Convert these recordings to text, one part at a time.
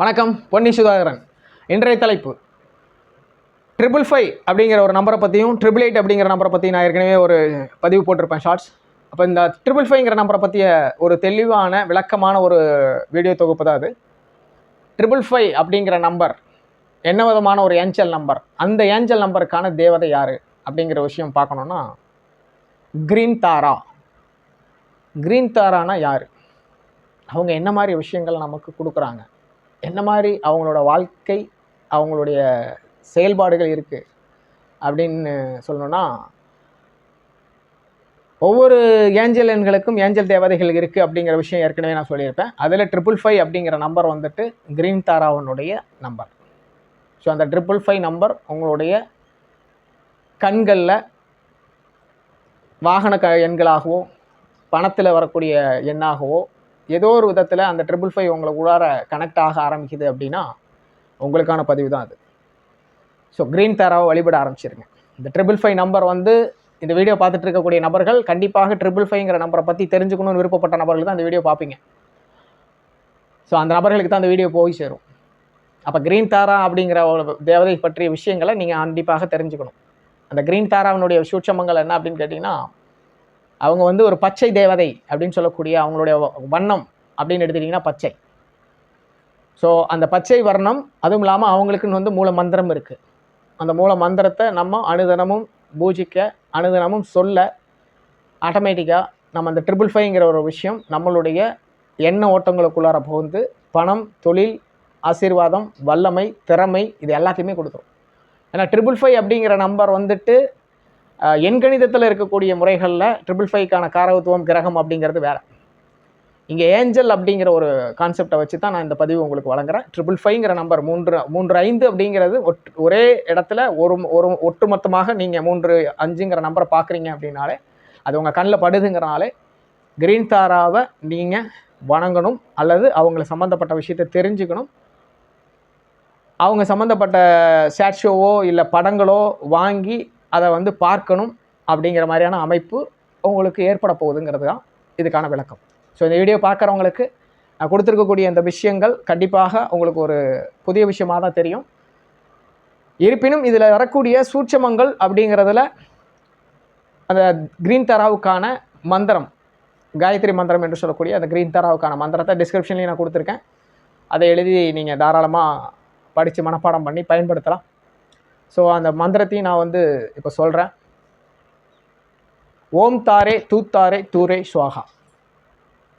வணக்கம் பொன்னி சுதாகரன். இன்றைய தலைப்பு. ட்ரிபிள் ஃபைவ் அப்படிங்கிற ஒரு நம்பரை பற்றியும் ட்ரிபிள் எயிட் அப்படிங்கிற நம்பரை பற்றி நான் ஏற்கனவே ஒரு பதிவு போட்டிருப்பேன் ஷார்ட்ஸ் அப்போ இந்த ட்ரிபிள் ஃபைவ்ங்கிற நம்பரை பற்றிய ஒரு தெளிவான விளக்கமான ஒரு வீடியோ தொகுப்பு தான் அது. ட்ரிபிள் ஃபைவ் அப்படிங்கிற நம்பர் என்ன விதமான ஒரு ஏஞ்சல் நம்பர் அந்த ஏஞ்சல் நம்பருக்கான தேவதை யார்? அப்படிங்கிற விஷயம் பார்க்கணுன்னா க்ரீன் தாரா க்ரீன் தாரானா யார்? அவங்க என்ன மாதிரி விஷயங்கள் நமக்கு கொடுக்குறாங்க? என்ன மாதிரி அவங்களோட வாழ்க்கை அவங்களுடைய செயல்பாடுகள் இருக்குது அப்படின்னு சொல்லணும்னா ஒவ்வொரு ஏஞ்சல் எண்களுக்கும் ஏஞ்சல் தேவதைகள் இருக்குது அப்படிங்கிற விஷயம் ஏற்கனவே நான் சொல்லியிருப்பேன். அதில் ட்ரிபிள் ஃபைவ் அப்படிங்கிற நம்பர் வந்துட்டு கிரீன் தாராவனுடைய நம்பர் ஸோ அந்த ட்ரிபிள் ஃபைவ் நம்பர் உங்களுடைய கண்களில் வாகன க எண்களாகவோ பணத்தில் வரக்கூடிய எண்ணாகவோ ஏதோ ஒரு விதத்தில் அந்த ட்ரிபிள் ஃபைவ் உங்களை உள்ளார கனெக்ட் ஆக ஆரம்பிக்குது அப்படின்னா உங்களுக்கான பதிவு தான் அது. ஸோ க்ரீன் தாராவை வழிபட ஆரம்பிச்சிருங்க. இந்த ட்ரிபிள் ஃபைவ் நம்பர் வந்து இந்த வீடியோ பார்த்துட்டு இருக்கக்கூடிய நபர்கள் கண்டிப்பாக ட்ரிபிள் ஃபைவ்ங்கிற நம்பரை பற்றி தெரிஞ்சுக்கணும்னு விருப்பப்பட்ட நபர்கள் தான் அந்த வீடியோ பார்ப்பீங்க. ஸோ அந்த நபர்களுக்கு தான் அந்த வீடியோ போய் சேரும். அப்போ க்ரீன் தாரா அப்படிங்கிற ஒரு தேவதை பற்றிய விஷயங்களை நீங்கள் கண்டிப்பாக தெரிஞ்சுக்கணும். அந்த க்ரீன் தாராவினுடைய சூட்சமங்கள் என்ன அப்படின்னு கேட்டிங்கன்னா அவங்க வந்து ஒரு பச்சை தேவதை அப்படின்னு சொல்லக்கூடிய அவங்களுடைய வண்ணம் அப்படின்னு எடுத்துட்டிங்கன்னா பச்சை. ஸோ அந்த பச்சை வர்ணம் அதுவும் இல்லாமல் அவங்களுக்குன்னு வந்து மூல மந்திரம் இருக்குது அந்த மூல மந்திரத்தை நம்ம அனுதினமும் பூஜிக்க அனுதினமும் சொல்ல ஆட்டோமேட்டிக்காக நம்ம அந்த ட்ரிபிள் ஃபைங்கிற ஒரு விஷயம் நம்மளுடைய எண்ண ஓட்டங்களுக்குள்ளார புகுந்து பணம் தொழில் ஆசீர்வாதம் வல்லமை திறமை இது எல்லாத்தையுமே கொடுத்துரும். ஏன்னா ட்ரிபிள் ஃபைவ் அப்படிங்கிற நம்பர் வந்துட்டு எண்கணிதத்தில் இருக்கக்கூடிய முறைகளில் ட்ரிபிள் ஃபைவ்க்கான காரகத்துவம் கிரகம் அப்படிங்கிறது வேறு. இங்கே ஏஞ்சல் அப்படிங்கிற ஒரு கான்செப்டை வச்சு தான் நான் இந்த பதிவு உங்களுக்கு வழங்குறேன். ட்ரிபிள் ஃபைவ்ங்கிற நம்பர் மூன்று மூன்று ஐந்து அப்படிங்கிறது ஒட் ஒரே இடத்துல ஒரு ஒரு ஒட்டுமொத்தமாக நீங்கள் மூன்று அஞ்சுங்கிற நம்பரை பார்க்குறீங்க அப்படின்னாலே அது உங்கள் கண்ணில் படுதுங்கிறனாலே கிரீன் தாராவை நீங்கள் வணங்கணும் அல்லது அவங்கள சம்மந்தப்பட்ட விஷயத்தை தெரிஞ்சுக்கணும். அவங்க சம்மந்தப்பட்ட ஷேட் ஷோவோ இல்லை படங்களோ வாங்கி அதை வந்து பார்க்கணும் அப்படிங்கிற மாதிரியான அமைப்பு உங்களுக்கு ஏற்பட போகுதுங்கிறது தான் இதுக்கான விளக்கம். ஸோ இந்த வீடியோ பார்க்குறவங்களுக்கு நான் கொடுத்துருக்கக்கூடிய இந்த விஷயங்கள் கண்டிப்பாக உங்களுக்கு ஒரு புதிய விஷயமாக தான் தெரியும். இருப்பினும் இதில் வரக்கூடிய சூட்சமங்கள் அப்படிங்கிறதுல அந்த க்ரீன் தராவுக்கான மந்திரம் காயத்ரி மந்திரம் என்று சொல்லக்கூடிய அந்த க்ரீன் தராவுக்கான மந்திரத்தை டிஸ்கிரிப்ஷன்லேயும் நான் கொடுத்துருக்கேன். அதை எழுதி நீங்கள் தாராளமாக படித்து மனப்பாடம் பண்ணி பயன்படுத்தலாம். ஸோ அந்த மந்திரத்தையும் நான் வந்து இப்போ சொல்கிறேன் ஓம் தாரே தூத்தாரே தூரே ஸ்வாகா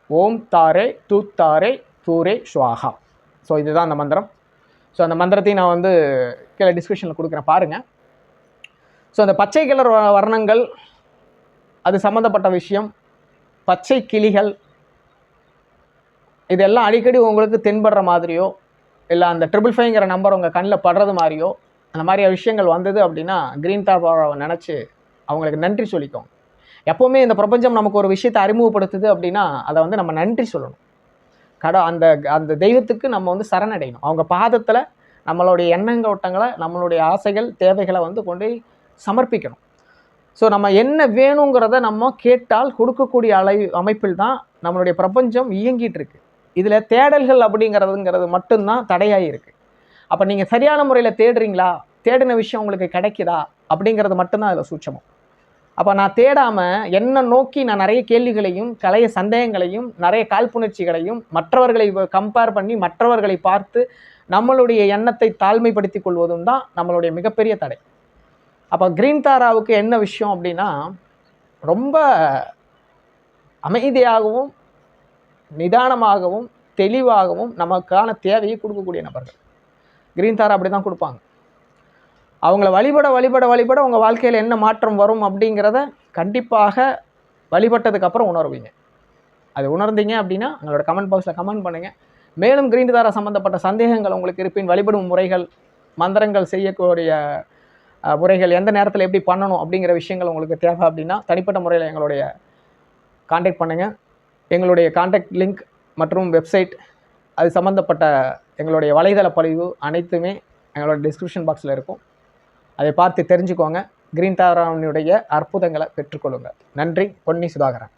ஓம் தாரே தூத்தாரே தூரே ஸ்வாகா ஸோ இதுதான் அந்த மந்திரம். ஸோ அந்த மந்திரத்தையும் நான் வந்து கீழே டிஸ்கிரிப்ஷனில் கொடுக்குறேன். பாருங்கள் ஸோ அந்த பச்சை கலர் வ- வர்ணங்கள் அது சம்மந்தப்பட்ட விஷயம். பச்சை கிளிகள் இதெல்லாம் அடிக்கடி உங்களுக்கு தென்படுற மாதிரியோ இல்லை அந்த ட்ரிபிள் ஃபைங்கிற நம்பர் உங்கள் கண்ணில் படுறது மாதிரியோ அந்த மாதிரி விஷயங்கள் வந்தது அப்படின்னா க்ரீன் தாபாவை நினச்சி அவங்களுக்கு நன்றி சொல்லிக்கோங்க எப்போவுமே இந்த பிரபஞ்சம் நமக்கு ஒரு விஷயத்தை அறிமுகப்படுத்துது அப்படின்னா அதை வந்து நம்ம நன்றி சொல்லணும். கட அந்த அந்த தெய்வத்துக்கு நம்ம வந்து சரணடையணும். அவங்க பாதத்தில் நம்மளுடைய எண்ணங்க ஓட்டங்களை நம்மளுடைய ஆசைகள் தேவைகளை வந்து கொண்டு போய் சமர்ப்பிக்கணும். ஸோ நம்ம என்ன வேணுங்கிறத நம்ம கேட்டால் கொடுக்கக்கூடிய அலை அமைப்பில் தான் நம்மளுடைய பிரபஞ்சம் இயங்கிட்டு இருக்கு. இதில் தேடல்கள் அப்படிங்கிறதுங்கிறது மட்டும்தான் தடையாகி இருக்குது அப்போ நீங்கள் சரியான முறையில் தேடுறீங்களா? தேடின விஷயம் உங்களுக்கு கிடைக்குதா? அப்படிங்கிறது மட்டும்தான் அதில் சூட்சமம். அப்போ நான் தேடாமல் என்னை நோக்கி நான் நிறைய கேள்விகளையும் கலைய சந்தேகங்களையும் நிறைய காழ்ப்புணர்ச்சிகளையும் மற்றவர்களை கம்பேர் பண்ணி மற்றவர்களை பார்த்து நம்மளுடைய எண்ணத்தை தாழ்மைப்படுத்திக் கொள்வதும் தான் நம்மளுடைய மிகப்பெரிய தடை. அப்போ கிரீன் தாராவுக்கு என்ன விஷயம் அப்படின்னா ரொம்ப அமைதியாகவும் நிதானமாகவும் தெளிவாகவும் நமக்கான தேவையை கொடுக்கக்கூடிய நபர்கள். கிரீன் தாரா அப்படி தான் கொடுப்பாங்க. அவங்கள வழிபட வழிபட வழிபட உங்கள் வாழ்க்கையில் என்ன மாற்றம் வரும் அப்படிங்கிறத கண்டிப்பாக வழிபட்டதுக்கப்புறம் உணர்வீங்க. அது உணர்ந்தீங்க அப்படின்னா உங்களோட கமெண்ட் பாக்ஸில் கமெண்ட் பண்ணுங்கள் மேலும் கிரீன் தாரா சம்மந்தப்பட்ட சந்தேகங்கள் உங்களுக்கு இருப்பின் வழிபடும் முறைகள் மந்திரங்கள் செய்யக்கூடிய முறைகள் எந்த நேரத்தில் எப்படி பண்ணணும் அப்படிங்கிற விஷயங்கள் உங்களுக்கு தேவை அப்படின்னா தனிப்பட்ட முறையில் எங்களுடைய காண்டாக்ட் பண்ணுங்கள் எங்களுடைய காண்டாக்ட் லிங்க் மற்றும் வெப்சைட் அது சம்மந்தப்பட்ட எங்களுடைய வலைதள பதிவு அனைத்துமே எங்களோட டிஸ்கிரிப்ஷன் பாக்ஸில் இருக்கும். அதை பார்த்து தெரிஞ்சுக்கோங்க. கிரீன் தாராவனுடைய அற்புதங்களை பெற்றுக்கொள்ளுங்கள். நன்றி. பொன்னி சுதாகரன்.